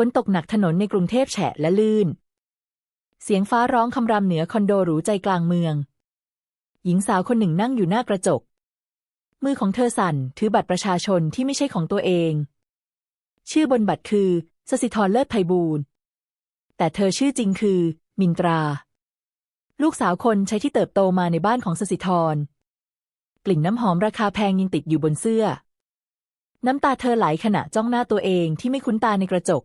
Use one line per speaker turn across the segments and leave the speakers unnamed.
ฝนตกหนักถนนในกรุงเทพแฉะและลื่น เสียงฟ้าร้องคำรามเหนือคอนโดหรูใจกลางเมือง หญิงสาวคนหนึ่งนั่งอยู่หน้ากระจก มือของเธอสั่นถือบัตรประชาชนที่ไม่ใช่ของตัวเอง ชื่อบนบัตรคือสสิธรเลิศไพบูลย์แต่เธอชื่อจริงคือ มินตรา ลูกสาวคนใช้ที่เติบโตมาในบ้านของสสิธรกลิ่นน้ำหอมราคาแพงยังติดอยู่บนเสื้อ น้ำตาเธอไหลขณะจ้องหน้าตัวเองที่ไม่คุ้นตาในกระจก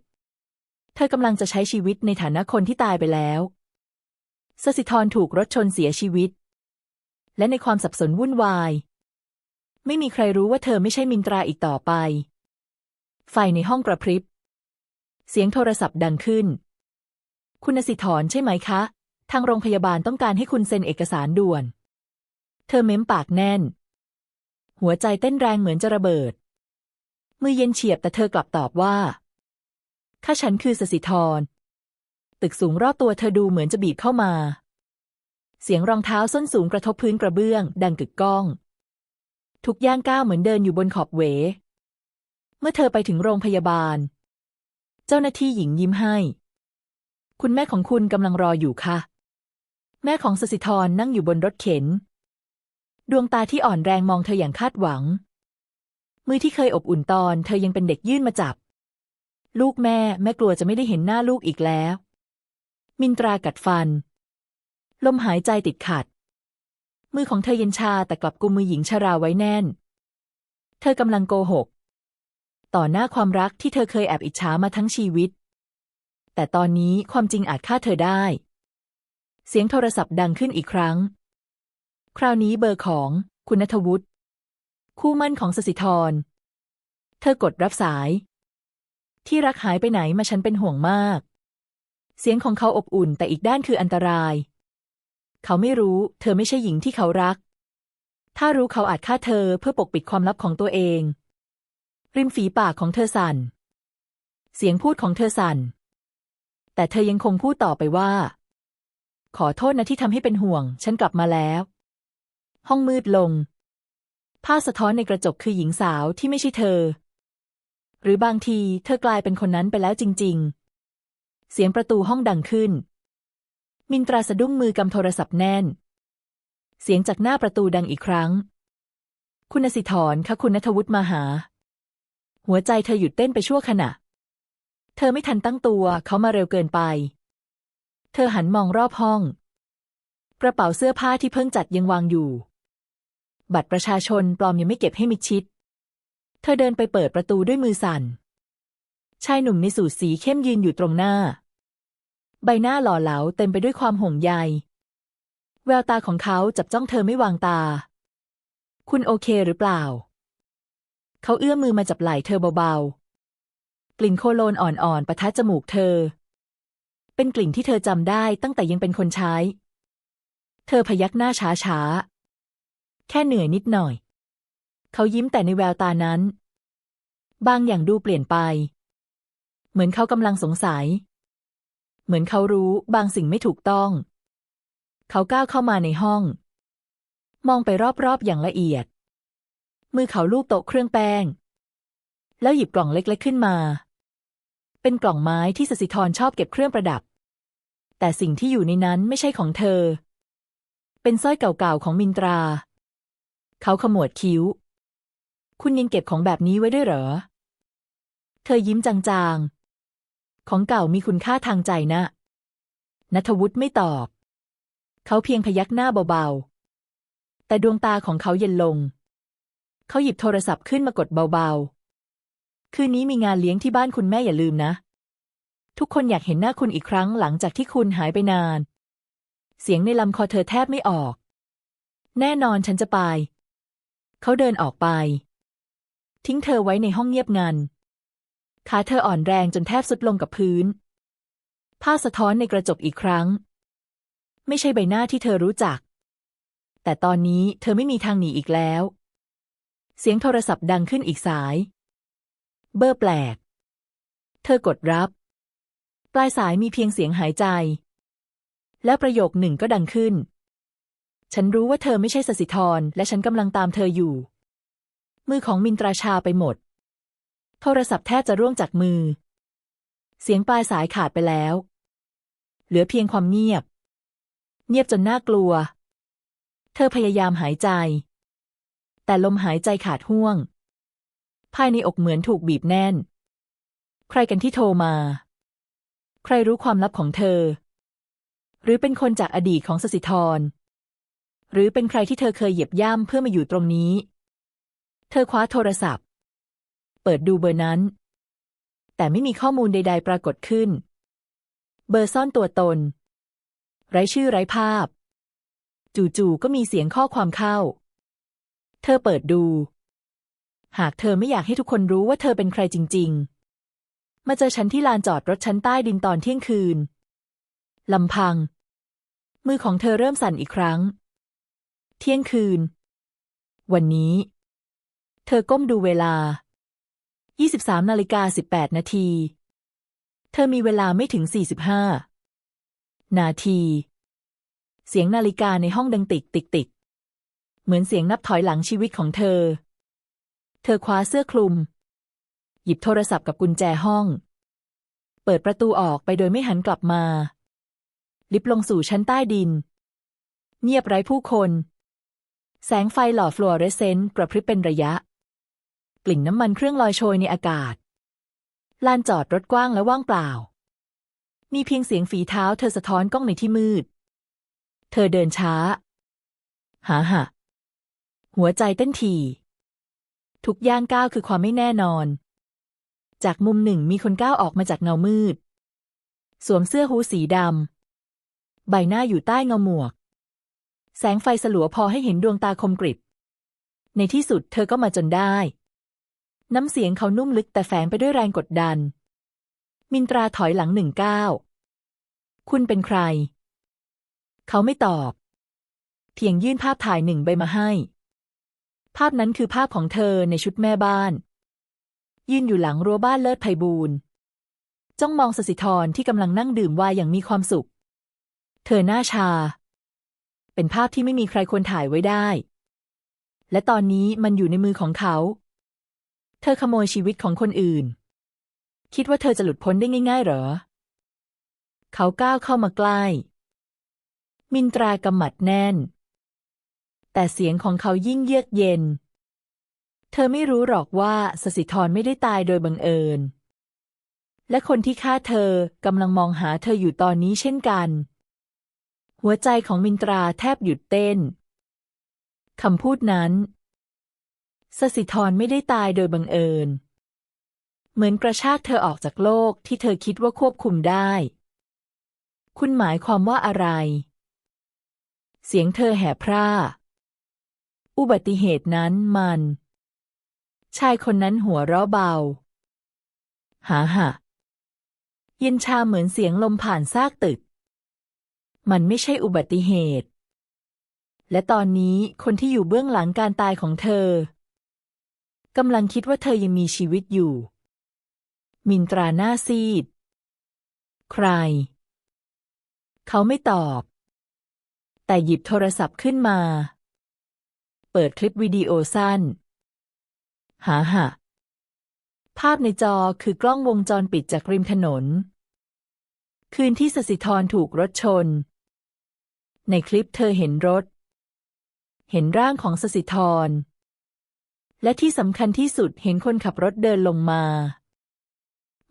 เธอกำลังจะใช้ชีวิตในฐานะคนที่ตายไปแล้ว สสิธรถูกรถชนเสียชีวิต และในความสับสนวุ่นวาย ไม่มีใครรู้ว่าเธอไม่ใช่มินตราอีกต่อไป ไฟในห้องกระพริบ เสียงโทรศัพท์ดังขึ้น คุณสิธรใช่ไหมคะ ทางโรงพยาบาลต้องการให้คุณเซ็นเอกสารด่วน เธอเม้มปากแน่น หัวใจเต้นแรงเหมือนจะระเบิด มือเย็นเฉียบแต่เธอกลับตอบว่า ข้าฉันคือสสิธร ตึกสูงรอบตัวเธอดูเหมือนจะบีบเข้ามา เสียงรองเท้าส้นสูงกระทบพื้นกระเบื้อง ดังกึกก้อง ทุกย่างก้าวเหมือนเดินอยู่บนขอบเว เมื่อเธอไปถึงโรงพยาบาล เจ้าหน้าที่หญิงยิ้มให้ คุณแม่ของคุณกำลังรออยู่ค่ะ แม่ของสสิธรนั่งอยู่บนรถเข็น ดวงตาที่อ่อนแรงมองเธออย่างคาดหวัง มือที่เคยอบอุ่นตอน เธอยังเป็นเด็กยื่นมาจับ ลูกแม่แม่กลัวจะไม่ได้เห็นหน้าลูกอีกแล้ว มินตรากัดฟัน ลมหายใจติดขัด มือของเธอเย็นชาแต่กลับกุมมือหญิงชราไว้แน่น เธอกำลังโกหก ต่อหน้าความรักที่เธอเคยแอบอิจฉามาทั้งชีวิต แต่ตอนนี้ความจริงอาจฆ่าเธอได้ เสียงโทรศัพท์ดังขึ้นอีกครั้ง คราวนี้เบอร์ของคุณณัฐวุฒิคู่มั่นของสสิธร เธอกดรับสาย ที่รักหายไปไหนมาฉันเป็นห่วงมาก เสียงของเขาอบอุ่นแต่อีกด้านคืออันตราย เขาไม่รู้ เธอไม่ใช่หญิงที่เขารัก ถ้ารู้เขาอาจฆ่าเธอเพื่อปกปิดความลับของตัวเอง ริมฝีปากของเธอสั่น เสียงพูดของเธอสั่น แต่เธอยังคงพูดต่อไปว่า ขอโทษนะที่ทำให้เป็นห่วง ฉันกลับมาแล้ว ห้องมืดลงภาสะท้อนในกระจกคือหญิงสาวที่ไม่ใช่เธอ หรือบางทีเธอกลายเป็นคนนั้นไปแล้วจริง ๆ เสียงประตูห้องดังขึ้น มินตราสะดุ้งมือกำโทรศัพท์แน่น เสียงจากหน้าประตูดังอีกครั้ง คุณสิธรคะคุณณัฐวุฒิมาหา หัวใจเธอหยุดเต้นไปชั่วขณะ เธอไม่ทันตั้งตัวเขามาเร็วเกินไป เธอหันมองรอบห้อง กระเป๋าเสื้อผ้าที่เพิ่งจัดยังวางอยู่ บัตรประชาชนปลอมยังไม่เก็บให้มิดชิด เธอเดินไปเปิดประตูด้วยมือสั่น ชายหนุ่มในสูทสีเข้มยืนอยู่ตรงหน้า ใบหน้าหล่อเหลาเต็มไปด้วยความห่วงใย แววตาของเขาจับจ้องเธอไม่วางตา คุณโอเคหรือเปล่า เขาเอื้อมมือมาจับไหล่เธอเบาๆ กลิ่นโคโลนอ่อนๆประทะจมูกเธอ เป็นกลิ่นที่เธอจำได้ตั้งแต่ยังเป็นคนใช้ เธอพยักหน้าช้าๆ แค่เหนื่อยนิดหน่อย เขายิ้มแต่ในแววตานั้น บางอย่างดูเปลี่ยนไป เหมือนเขากำลังสงสัย เหมือนเขารู้บางสิ่งไม่ถูกต้อง เขาก้าวเข้ามาในห้อง มองไปรอบๆอย่างละเอียด มือเขาลูบโต๊ะเครื่องแป้ง แล้วหยิบกล่องเล็กๆขึ้นมา เป็นกล่องไม้ที่สสิธรชอบเก็บเครื่องประดับ แต่สิ่งที่อยู่ในนั้นไม่ใช่ของเธอ เป็นสร้อยเก่าๆของมินตรา เขาขมวดคิ้ว คุณยังเก็บของแบบนี้ไว้ด้วยเหรอ เธอยิ้มจางๆ ของเก่ามีคุณค่าทางใจนะ นัทวุฒิไม่ตอบ เขาเพียงพยักหน้าเบาๆ แต่ดวงตาของเขาเย็นลง เขาหยิบโทรศัพท์ขึ้นมากดเบาๆ คืนนี้มีงานเลี้ยงที่บ้านคุณแม่อย่าลืมนะ ทุกคนอยากเห็นหน้าคุณอีกครั้งหลังจากที่คุณหายไปนาน เสียงในลำคอเธอแทบไม่ออก แน่นอนฉันจะไป เขาเดินออกไป ทิ้งเธอไว้ในห้องเงียบงัน ขาเธออ่อนแรงจนแทบสุดลงกับพื้น ภาพสะท้อนในกระจกอีกครั้ง ไม่ใช่ใบหน้าที่เธอรู้จัก แต่ตอนนี้เธอไม่มีทางหนีอีกแล้ว เสียงโทรศัพท์ดังขึ้นอีกสาย เบอร์แปลก เธอกดรับ ปลายสายมีเพียงเสียงหายใจ แล้วประโยคหนึ่งก็ดังขึ้น ฉันรู้ว่าเธอไม่ใช่สสิธรและฉันกำลังตามเธออยู่ มือของมินตราชาไปหมด โทรศัพท์แทบจะร่วงจากมือ เสียงปลายสายขาดไปแล้ว เหลือเพียงความเงียบ เงียบจนน่ากลัว เธอพยายามหายใจ แต่ลมหายใจขาดห่วง ภายในอกเหมือนถูกบีบแน่น ใครกันที่โทรมา ใครรู้ความลับของเธอ หรือเป็นคนจากอดีตของสสิธรหรือเป็นใครที่เธอเคยเหยียบย่ำเพื่อมาอยู่ตรงนี้ เธอคว้าโทรศัพท์ เปิดดูเบอร์นั้น แต่ไม่มีข้อมูลใด ๆ ปรากฏขึ้น เบอร์ซ่อนตัวตน ไร้ชื่อไร้ภาพ จู่ๆก็มีเสียงข้อความเข้า เธอเปิดดู หากเธอไม่อยากให้ทุกคนรู้ว่าเธอเป็นใครจริง ๆ มาเจอฉันที่ลานจอดรถชั้นใต้ดินตอนเที่ยงคืนลำพัง มือของเธอเริ่มสั่นอีกครั้ง เที่ยงคืน วันนี้ เธอก้มดูเวลา 23นาฬิกา18 นาที เธอมีเวลาไม่ถึง 45 นาที เสียงนาฬิกาในห้องดังติกติกติกเหมือนเสียงนับถอยหลังชีวิตของเธอ เธอคว้าเสื้อคลุม หยิบโทรศัพท์กับกุญแจห้อง เปิดประตูออกไปโดยไม่หันกลับมา ลิฟต์ลงสู่ชั้นใต้ดิน เงียบไร้ผู้คน แสงไฟหล่อฟลูออเรสเซนต์กระพริบเป็นระยะ กลิ่นน้ำมันเครื่องลอยโชยในอากาศ ลานจอดรถกว้างและว่างเปล่า มีเพียงเสียงฝีเท้าเธอสะท้อนกล้องในที่มืด เธอเดินช้า หาหะหัวใจเต้นถี่ทุกย่างก้าวคือความไม่แน่นอน จากมุมหนึ่งมีคนก้าวออกมาจากเงามืด สวมเสื้อฮู้สีดำ ใบหน้าอยู่ใต้เงาหมวก แสงไฟสลัวพอให้เห็นดวงตาคมกริบ ในที่สุดเธอก็มาจนได้ น้ำเสียงเขานุ่มลึกแต่แฝงไปด้วยแรงกดดัน มินตราถอยหลังหนึ่งก้าวคุณเป็นใคร เขาไม่ตอบ เพียงยื่นภาพถ่ายหนึ่งใบมาให้ ภาพนั้นคือภาพของเธอในชุดแม่บ้าน ยืนอยู่หลังรั้วบ้านเลิศไพบูลย์จ้องมองสสิธรที่กำลังนั่งดื่มวน์อย่างมีความสุข เธอหน้าชา เป็นภาพที่ไม่มีใครควรถ่ายไว้ได้ และตอนนี้มันอยู่ในมือของเขา เธอขโมยชีวิตของคนอื่น คิดว่าเธอจะหลุดพ้นได้ง่าย ๆ เหรอ เขาก้าวเข้ามาใกล้ มินตรากำหมัดแน่น แต่เสียงของเขายิ่งเยือกเย็น เธอไม่รู้หรอกว่าสสิธรไม่ได้ตายโดยบังเอิญ และคนที่ฆ่าเธอกำลังมองหาเธออยู่ตอนนี้เช่นกัน หัวใจของมินตราแทบหยุดเต้นคำพูดนั้น สสิธรไม่ได้ตายโดยบังเอิญ เหมือนกระชากเธอออกจากโลกที่เธอคิดว่าควบคุมได้ คุณหมายความว่าอะไร เสียงเธอแหบพร่า อุบัติเหตุนั้นมัน ชายคนนั้นหัวเราะเบา หาหะเย็นชาเหมือนเสียงลมผ่านซากตึก มันไม่ใช่อุบัติเหตุและตอนนี้คนที่อยู่เบื้องหลังการตายของเธอ กำลังคิดว่าเธอยังมีชีวิตอยู่ มินตราหน้าซีด ใคร เขาไม่ตอบ แต่หยิบโทรศัพท์ขึ้นมา เปิดคลิปวิดีโอสั้น หาหะภาพในจอคือกล้องวงจรปิดจากริมถนน คืนที่สสิธรถูกรถชน ในคลิปเธอเห็นรถ เห็นร่างของสสิธร และที่สำคัญที่สุดเห็นคนขับรถเดินลงมา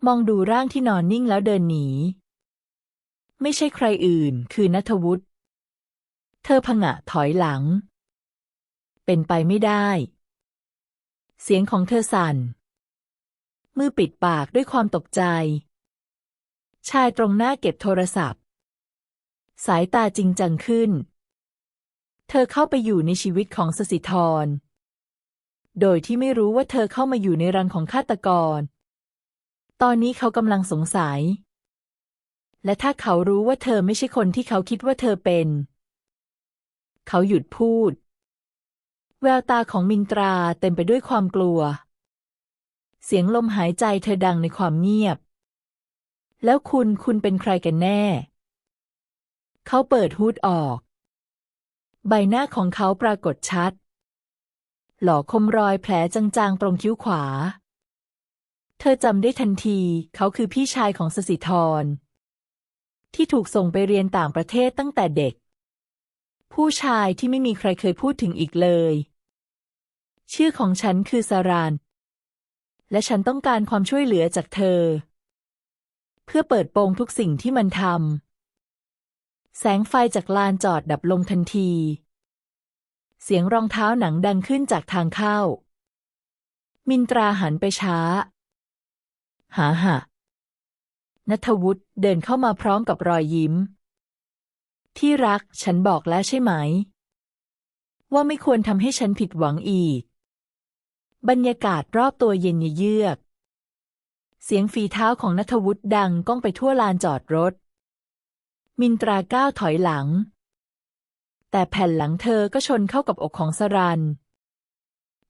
มองดูร่างที่นอนนิ่งแล้วเดินหนี ไม่ใช่ใครอื่น คือนัทวุฒิเธอผงะถอยหลัง เป็นไปไม่ได้ เสียงของเธอสั่น มือปิดปากด้วยความตกใจ ชายตรงหน้าเก็บโทรศัพท์ สายตาจริงจังขึ้น เธอเข้าไปอยู่ในชีวิตของสสิธร โดยที่ไม่รู้ว่าเธอเข้ามาอยู่ในรังของฆาตกร ตอนนี้เขากำลังสงสัย และถ้าเขารู้ว่าเธอไม่ใช่คนที่เขาคิดว่าเธอเป็น เขาหยุดพูด แววตาของมินตราเต็มไปด้วยความกลัว เสียงลมหายใจเธอดังในความเงียบ แล้วคุณคุณเป็นใครกันแน่ เขาเปิดฮูดออก ใบหน้าของเขาปรากฏชัด หล่อคมรอยแผลจางๆ ตรงคิ้วขวา เธอจำได้ทันที เขาคือพี่ชายของสสิธร ที่ถูกส่งไปเรียนต่างประเทศตั้งแต่เด็ก ผู้ชายที่ไม่มีใครเคยพูดถึงอีกเลย ชื่อของฉันคือสาราน และฉันต้องการความช่วยเหลือจากเธอ เพื่อเปิดโปงทุกสิ่งที่มันทำแสงไฟจากลานจอดดับลงทันที เสียงรองเท้าหนังดังขึ้นจากทางเข้า มินตราหันไปช้า หาหะนัทวุฒิเดินเข้ามาพร้อมกับรอยยิ้ม ที่รักฉันบอกแล้วใช่ไหม ว่าไม่ควรทำให้ฉันผิดหวังอีก บรรยากาศรอบตัวเย็นเยือก เสียงฝีเท้าของนัทวุฒิดังก้องไปทั่วลานจอดรถ มินตราก้าวถอยหลัง แต่แผ่นหลังเธอก็ชนเข้ากับอกของสรัน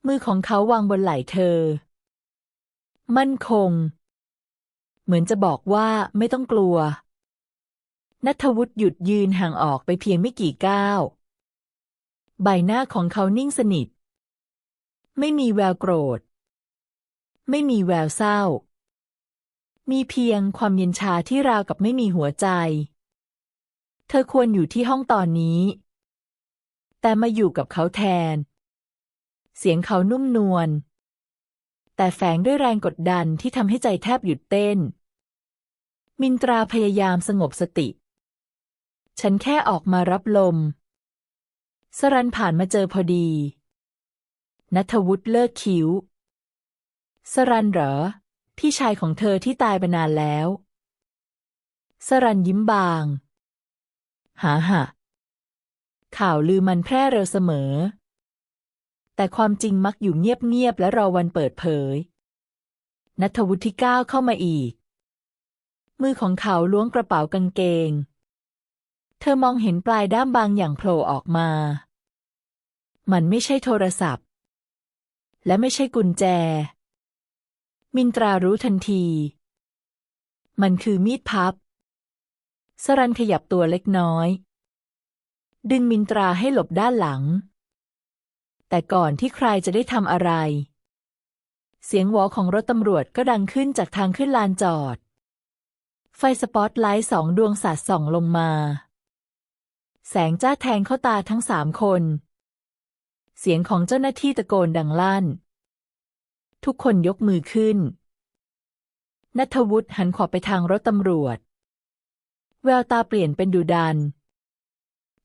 มือของเขาวางบนไหล่เธอ มั่นคง เหมือนจะบอกว่าไม่ต้องกลัว นัทวุฒิหยุดยืนห่างออกไปเพียงไม่กี่ก้าว ใบหน้าของเขานิ่งสนิท ไม่มีแววโกรธ ไม่มีแววเศร้า มีเพียงความเย็นชาที่ราวกับไม่มีหัวใจ เธอควรอยู่ที่ห้องตอนนี้ แต่มาอยู่กับเขาแทน เสียงเขานุ่มนวล แต่แฝงด้วยแรงกดดันที่ทำให้ใจแทบหยุดเต้น มินตราพยายามสงบสติ ฉันแค่ออกมารับลม สรันผ่านมาเจอพอดีนัทวุฒิเลิกคิ้ว สรันเหรอ พี่ชายของเธอที่ตายไปนานแล้ว สรันยิ้มบาง หาหะ ข่าวลือมันแพร่เร็วเสมอ แต่ความจริงมักอยู่เงียบๆและรอวันเปิดเผย นัทวุฒิก้าวเข้ามาอีก มือของเขาล้วงกระเป๋ากางเกง เธอมองเห็นปลายด้ามบางอย่างโผล่ออกมา มันไม่ใช่โทรศัพท์ และไม่ใช่กุญแจ มินตรารู้ทันที มันคือมีดพับสรันขยับตัวเล็กน้อย ดึงมินตราให้หลบด้านหลัง แต่ก่อนที่ใครจะได้ทำอะไร เสียงหวอของรถตำรวจก็ดังขึ้นจากทางขึ้นลานจอด ไฟสปอตไลท์สองดวงสาดส่องลงมา แสงจ้าแทงเข้าตาทั้งสามคน เสียงของเจ้าหน้าที่ตะโกนดังลั่น ทุกคนยกมือขึ้นนัทวุฒิหันขวาไปทางรถตำรวจ แววตาเปลี่ยนเป็นดุดัน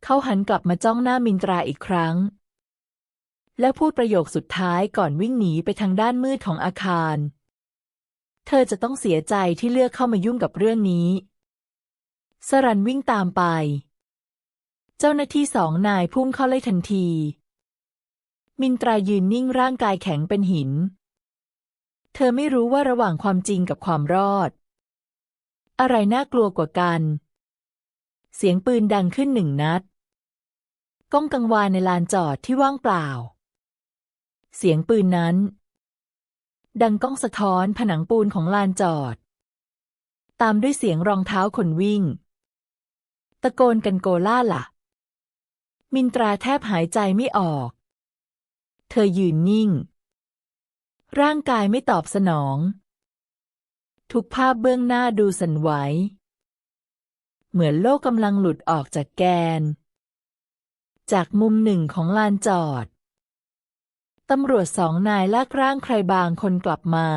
เขาหันกลับมาจ้องหน้ามินตราอีกครั้ง แล้วพูดประโยคสุดท้ายก่อนวิ่งหนีไปทางด้านมืดของอาคาร เธอจะต้องเสียใจที่เลือกเข้ามายุ่งกับเรื่องนี้ สรันวิ่งตามไป เจ้าหน้าที่สองนายพุ่งเข้าไล่ทันที มินตรายืนนิ่งร่างกายแข็งเป็นหิน เธอไม่รู้ว่าระหว่างความจริงกับความรอด อะไรน่ากลัวกว่ากัน เสียงปืนดังขึ้นหนึ่งนัด ก้องกังวานในลานจอดที่ว่างเปล่า เสียงปืนนั้น ดังก้องสะท้อนผนังปูนของลานจอด ตามด้วยเสียงรองเท้าคนวิ่ง ตะโกนกันโกล่าละ่ะ มินตราแทบหายใจไม่ออก เธอยืนนิ่ง ร่างกายไม่ตอบสนอง ทุกภาพเบื้องหน้าดูสั่นไหว เหมือนโลกกำลังหลุดออกจากแกน จากมุมหนึ่งของลานจอด ตำรวจสองนายลากร่างใครบางคนกลับมา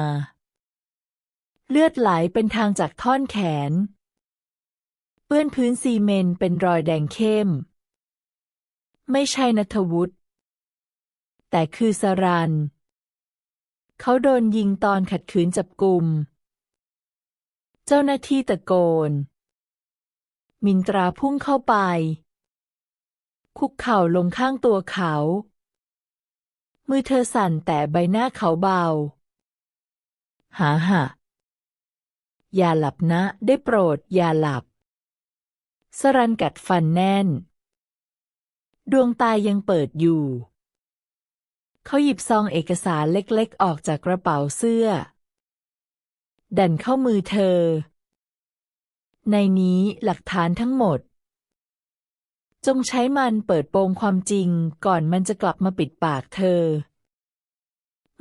เลือดไหลเป็นทางจากท่อนแขน เปื้อนพื้นซีเมนต์เป็นรอยแดงเข้ม ไม่ใช่นัทวุฒิแต่คือสรัน เขาโดนยิงตอนขัดขืนจับกลุ่ม เจ้าหน้าที่ตะโกน มินตราพุ่งเข้าไป คุกเข่าลงข้างตัวเขา มือเธอสั่นแต่ใบหน้าเขาเบา หาหะอย่าหลับนะ ได้โปรด อย่าหลับ สรันกัดฟันแน่น ดวงตายังเปิดอยู่ เขาหยิบซองเอกสารเล็กๆ ออกจากกระเป๋าเสื้อ ดันเข้ามือเธอ ในนี้หลักฐานทั้งหมด จงใช้มันเปิดโปงความจริงก่อนมันจะกลับมาปิดปากเธอ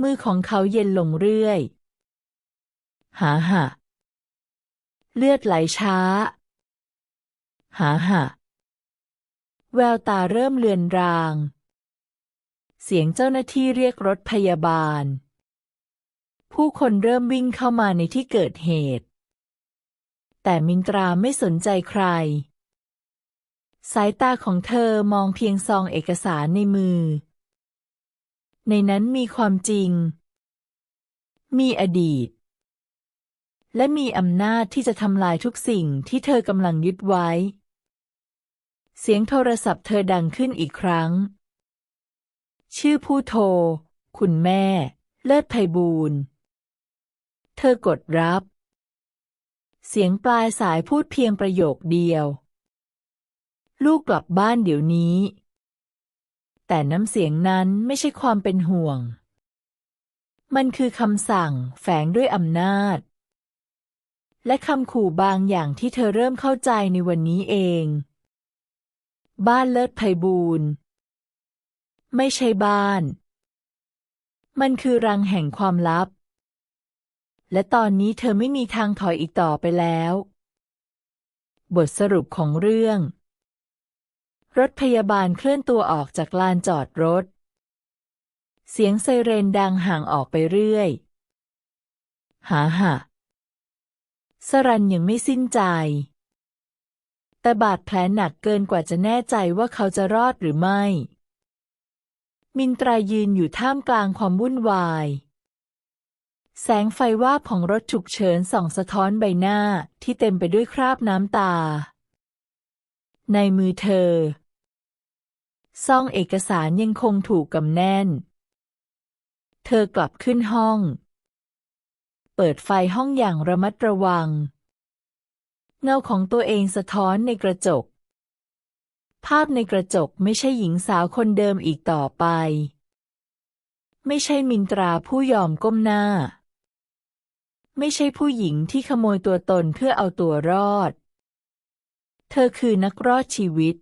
มือของเขาเย็นลงเรื่อย หาหะเลือดไหลช้า หาหะแววตาเริ่มเลือนราง เสียงเจ้าหน้าที่เรียกรถพยาบาล ผู้คนเริ่มวิ่งเข้ามาในที่เกิดเหตุ แต่มินตราไม่สนใจใคร สายตาของเธอมองเพียงซองเอกสารในมือ ในนั้นมีความจริง มีอดีต และมีอำนาจที่จะทำลายทุกสิ่งที่เธอกำลังยึดไว้ เสียงโทรศัพท์เธอดังขึ้นอีกครั้ง ชื่อผู้โทร คุณแม่ เลิศไพบูลย์เธอกดรับ เสียงปลายสายพูดเพียงประโยคเดียว ลูกกลับบ้านเดี๋ยวนี้ แต่น้ำเสียงนั้นไม่ใช่ความเป็นห่วง มันคือคำสั่งแฝงด้วยอำนาจ และคำขู่บางอย่างที่เธอเริ่มเข้าใจในวันนี้เอง บ้านเลิศไพบูลย์ไม่ใช่บ้าน มันคือรังแห่งความลับ และตอนนี้เธอไม่มีทางถอยอีกต่อไปแล้ว บทสรุปของเรื่อง รถพยาบาลเคลื่อนตัวออกจากลานจอดรถ เสียงไซเรนดังห่างออกไปเรื่อย หาหะสรันยังไม่สิ้นใจ แต่บาดแผลหนักเกินกว่าจะแน่ใจว่าเขาจะรอดหรือไม่ มินตรายืนอยู่ท่ามกลางความวุ่นวาย แสงไฟวาบของรถฉุกเฉินส่องสะท้อนใบหน้าที่เต็มไปด้วยคราบน้ำตา ในมือเธอ ซองเอกสารยังคงถูกกำแน่น เธอกลับขึ้นห้อง เปิดไฟห้องอย่างระมัดระวัง เงาของตัวเองสะท้อนในกระจก ภาพในกระจกไม่ใช่หญิงสาวคนเดิมอีกต่อไปไม่ใช่มินตราผู้ยอมก้มหน้า ไม่ใช่ผู้หญิงที่ขโมยตัวตนเพื่อเอาตัวรอด เธอคือนักรอดชีวิต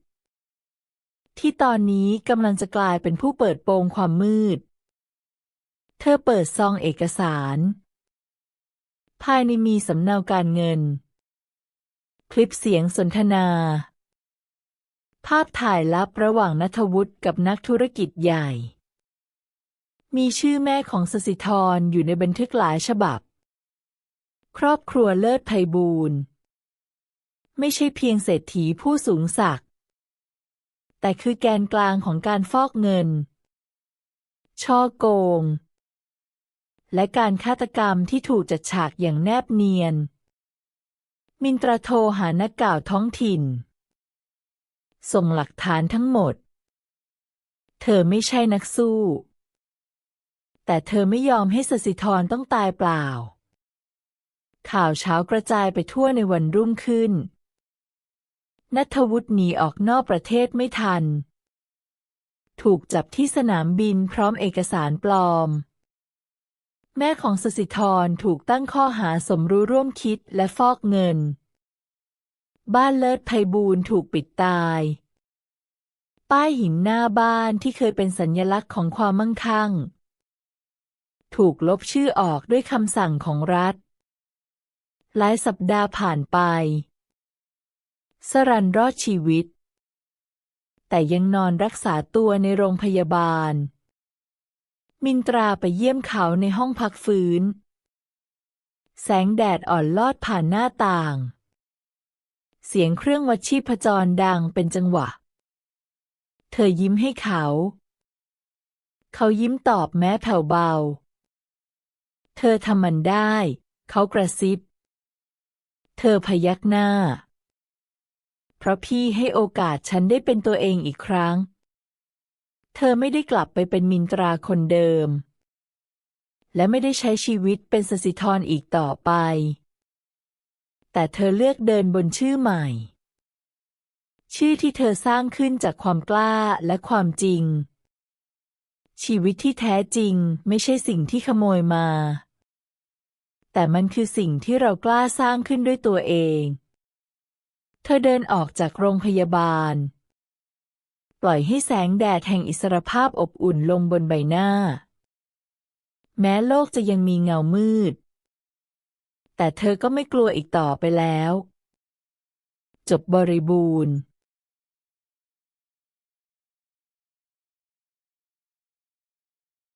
ที่ตอนนี้กำลังจะกลายเป็นผู้เปิดโปงความมืด เธอเปิดซองเอกสาร ภายในมีสำเนาการเงิน คลิปเสียงสนทนา ภาพถ่ายลับระหว่างนัทวุฒิกับนักธุรกิจใหญ่มีชื่อแม่ของสสิธรอยู่ในบันทึกหลายฉบับ ครอบครัวเลิศไพบูลย์ไม่ใช่เพียงเศรษฐีผู้สูงศักดิ์แต่คือแกนกลางของการฟอกเงิน ช่อโกง และการฆาตกรรมที่ถูกจัดฉากอย่างแนบเนียน มินตราโทรหานักข่าวท้องถิ่น ส่งหลักฐานทั้งหมด เธอไม่ใช่นักสู้ แต่เธอไม่ยอมให้สสิธรต้องตายเปล่า ข่าวเช้ากระจายไปทั่วในวันรุ่งขึ้น นัทวุฒิหนีออกนอกประเทศไม่ทัน ถูกจับที่สนามบินพร้อมเอกสารปลอม แม่ของสสิธรถูกตั้งข้อหาสมรู้ร่วมคิดและฟอกเงิน บ้านเลิศไพบูลย์ถูกปิดตาย ป้ายหินหน้าบ้านที่เคยเป็นสัญญลักษณ์ของความมั่งคั่ง ถูกลบชื่อออกด้วยคำสั่งของรัฐ หลายสัปดาห์ผ่านไป สรันรอดชีวิต แต่ยังนอนรักษาตัวในโรงพยาบาล มินตราไปเยี่ยมเขาในห้องพักฟื้น แสงแดดอ่อนลอดผ่านหน้าต่าง เสียงเครื่องวัดชีพจรดังเป็นจังหวะ เธอยิ้มให้เขา เขายิ้มตอบแม้แผ่วเบา เธอทำมันได้ เขากระซิบ เธอพยักหน้า เพราะพี่ให้โอกาสฉันได้เป็นตัวเองอีกครั้ง เธอไม่ได้กลับไปเป็นมินตราคนเดิม และไม่ได้ใช้ชีวิตเป็นสสิธรอีกต่อไป แต่เธอเลือกเดินบนชื่อใหม่ ชื่อที่เธอสร้างขึ้นจากความกล้าและความจริง ชีวิตที่แท้จริงไม่ใช่สิ่งที่ขโมยมา แต่มันคือสิ่งที่เรากล้าสร้างขึ้นด้วยตัวเอง เธอเดินออกจากโรงพยาบาล ปล่อยให้แสงแดดแห่งอิสรภาพอบอุ่นลงบนใบหน้า แม้โลกจะยังมีเงามืด แต่เธอก็ไม่กลัวอีกต่อไปแล้ว จบบริบูรณ์